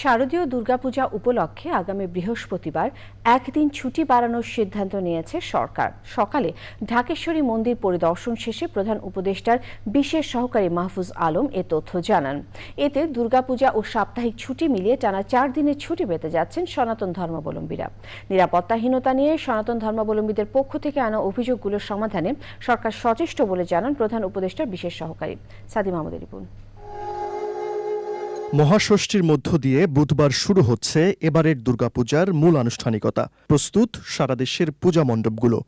শারদীয় দুর্গাপূজা উপলক্ষে আগামী বৃহস্পতিবার একদিন ছুটি বাড়ানোর সিদ্ধান্ত নিয়েছে সরকার। সকালে ঢাকেশ্বরী মন্দির পরিদর্শন শেষে প্রধান উপদেষ্টার বিশেষ সহকারী মাহফুজ আলম এ তথ্য জানান। এতে দুর্গাপূজা ও সাপ্তাহিক ছুটি মিলিয়ে টানা চার দিনের ছুটি পেতে যাচ্ছেন সনাতন ধর্মাবলম্বীরা। নিরাপত্তাহীনতা নিয়ে সনাতন ধর্মাবলম্বীদের পক্ষ থেকে আনা অভিযোগগুলোর সমাধানে সরকার সচেষ্ট বলে জানান প্রধান উপদেষ্টার বিশেষ সহকারী। সাদি মাহমুদের রিপুন মহাষষ্ঠীর মধ্য দিয়ে বুধবার শুরু হচ্ছে এবারের দুর্গাপূজার মূল আনুষ্ঠানিকতা, প্রস্তুত সারা দেশের পূজা মণ্ডপগুলো।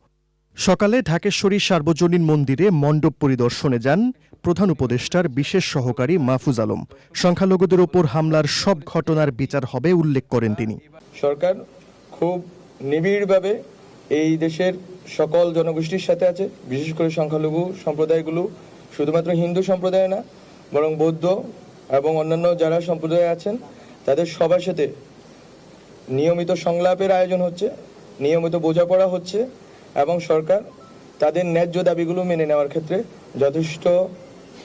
সকালে ঢাকেশ্বরী সার্বজনীন মন্দিরে মণ্ডপ পরিদর্শনে যান প্রধান উপদেষ্টার বিশেষ সহকারী মাহফুজ আলম। সংখ্যালঘুদের ওপর হামলার সব ঘটনার বিচার হবে উল্লেখ করেন তিনি। সরকার খুব নিবিড়ভাবে এই দেশের সকল জনগোষ্ঠীর সাথে আছে, বিশেষ করে সংখ্যালঘু সম্প্রদায়গুলো। শুধুমাত্র হিন্দু সম্প্রদায় না, বরং বৌদ্ধ এবং অন্যান্য যারা সম্প্রদায় আছেন, তাদের সবার সাথে নিয়মিত সংলাপের আয়োজন হচ্ছে, নিয়মিত বোঝাপড়া হচ্ছে এবং সরকার তাদের ন্যায্য দাবিগুলো মেনে নেওয়ার ক্ষেত্রে যথেষ্ট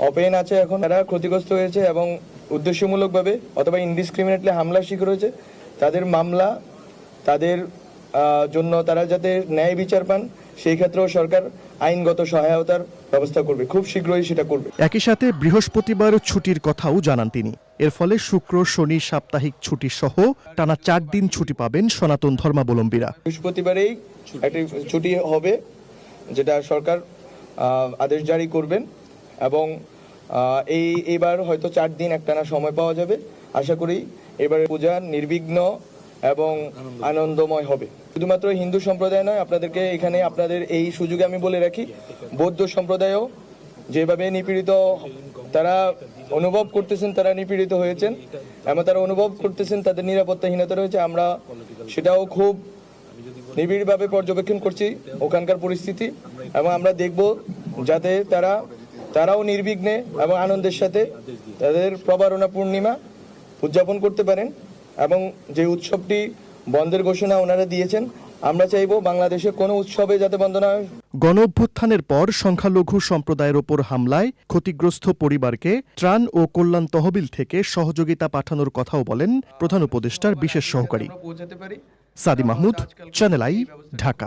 অপেন আছে এখন। তারা ক্ষতিগ্রস্ত হয়েছে এবং উদ্দেশ্যমূলকভাবে অথবা ইনডিসক্রিমিনেটলি হামলা শিকার হয়েছে, তাদের মামলা, তাদের জন্য তারা যাতে ন্যায় বিচার পান সেই ক্ষেত্রেও সরকার আইনগত সহায়তার ব্যবস্থা করবে খুব শীঘ্রই সেটা করবে। একই সাথে বৃহস্পতিবার ছুটির কথাও জানান তিনি। এর ফলে শুক্র শনি সাপ্তাহিক ছুটি সহ টানা চার দিন ছুটি পাবেন সনাতন ধর্মাবলম্বীরা। বৃহস্পতিবারেই একটি ছুটি হবে যেটা সরকার আদেশ জারি করবেন এবং এই এবার হয়তো চার দিন একটানা সময় পাওয়া যাবে। আশা করি এবারে পূজা নির্বিঘ্ন এবং আনন্দময় হবে। শুধুমাত্র হিন্দু সম্প্রদায় নয়, আপনাদেরকে এখানে আপনাদের এই সুযোগে আমি বলে রাখি, বৌদ্ধ সম্প্রদায়ও যেভাবে নিপীড়িত তারা অনুভব করতেছেন, তারা নিপীড়িত হয়েছেন। এবং তারা অনুভব করতেছেন, তাদের নিরাপত্তাহীনতা রয়েছে। আমরা সেটাও খুব নিবিড়ভাবে পর্যবেক্ষণ করছি ওখানকার পরিস্থিতি। এবং আমরা দেখব যাতে তারা, তারাও নির্বিঘ্নে এবং আনন্দের সাথে তাদের প্রবারণা পূর্ণিমা উদযাপন করতে পারেন। এবং যে উৎসবটি বন্ধের ঘোষণা ওনারা দিয়েছেন আমরা চাইব বাংলাদেশে কোনো উৎসবে যাতে বন্ধ না হয়। গণ অভ্যুত্থানের পর সংখ্যালঘু সম্প্রদায়ের ওপর হামলায় ক্ষতিগ্রস্ত পরিবারকে ত্রাণ ও কল্যাণ তহবিল থেকে সহযোগিতা পাঠানোর কথাও বলেন প্রধান উপদেষ্টার বিশেষ সহকারী। Sadi Mahmud channel I Dhaka.